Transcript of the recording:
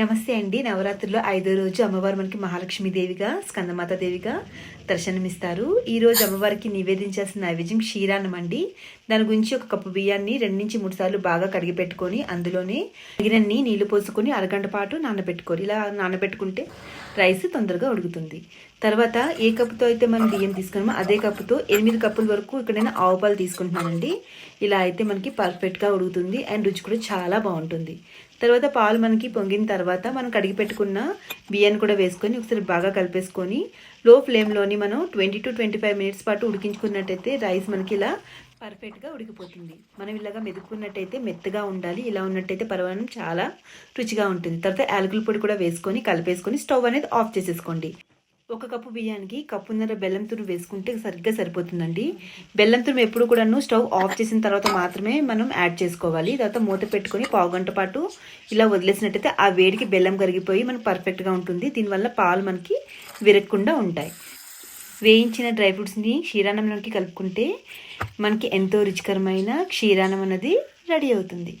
నమస్తే అండి. నవరాత్రిలో ఐదో రోజు అమ్మవారు మనకి మహాలక్ష్మి దేవిగా స్కందమాత దేవిగా దర్శనమిస్తారు. ఈరోజు అమ్మవారికి నివేదించాల్సిన నైవేద్యం క్షీరాన్నం అండి. దాని గురించి ఒక కప్పు బియ్యాన్ని రెండు నుంచి మూడు సార్లు బాగా కడిగి పెట్టుకొని అందులోనే తగినన్ని నీళ్ళు పోసుకొని అరగంట పాటు నానబెట్టుకోవాలి. ఇలా నానబెట్టుకుంటే రైస్ తొందరగా ఉడుకుతుంది. తర్వాత ఏ కప్పుతో అయితే మనం బియ్యం తీసుకున్నామో అదే కప్పుతో ఎనిమిది కప్పుల వరకు ఇక్కడ నేను ఆవు పాలు తీసుకుంటున్నానండి. ఇలా అయితే మనకి పర్ఫెక్ట్గా ఉడుకుతుంది. అండ్ రుచి కూడా చాలా బాగుంటుంది. తర్వాత పాలు మనకి పొంగిన తర్వాత తర్వాత మనం కడిగి పెట్టుకున్న బియ్యాన్ని కూడా వేసుకొని ఒకసారి బాగా కలిపేసుకొని లో ఫ్లేమ్లోని మనం twenty to twenty five minutes పాటు ఉడికించుకున్నట్టయితే రైస్ మనకి ఇలా పర్ఫెక్ట్గా ఉడికిపోతుంది. మనం ఇలాగా మెదుకున్నట్టయితే మెత్తగా ఉండాలి. ఇలా ఉన్నట్టయితే పరమాన్నం చాలా రుచిగా ఉంటుంది. తర్వాత యాలకుల పొడి కూడా వేసుకొని కలిపేసుకొని స్టవ్ అనేది ఆఫ్ చేసేసుకోండి. ఒక కప్పు బియ్యానికి కప్పున్నర బెల్లం తురుము వేసుకుంటే సరిగ్గా సరిపోతుందండి. బెల్లం తురుము ఎప్పుడు కూడాను స్టవ్ ఆఫ్ చేసిన తర్వాత మాత్రమే మనం యాడ్ చేసుకోవాలి. తర్వాత మూత పెట్టుకొని పావు గంట పాటు ఇలా వదిలేసినట్టయితే ఆ వేడికి బెల్లం కరిగిపోయి మనకు పర్ఫెక్ట్గా ఉంటుంది. దీనివల్ల పాలు మనకి విరగకుండా ఉంటాయి. వేయించిన డ్రై ఫ్రూట్స్ని క్షీరాన్నంలోకి కలుపుకుంటే మనకి ఎంతో రుచికరమైన క్షీరాన్నం అనేది రెడీ అవుతుంది.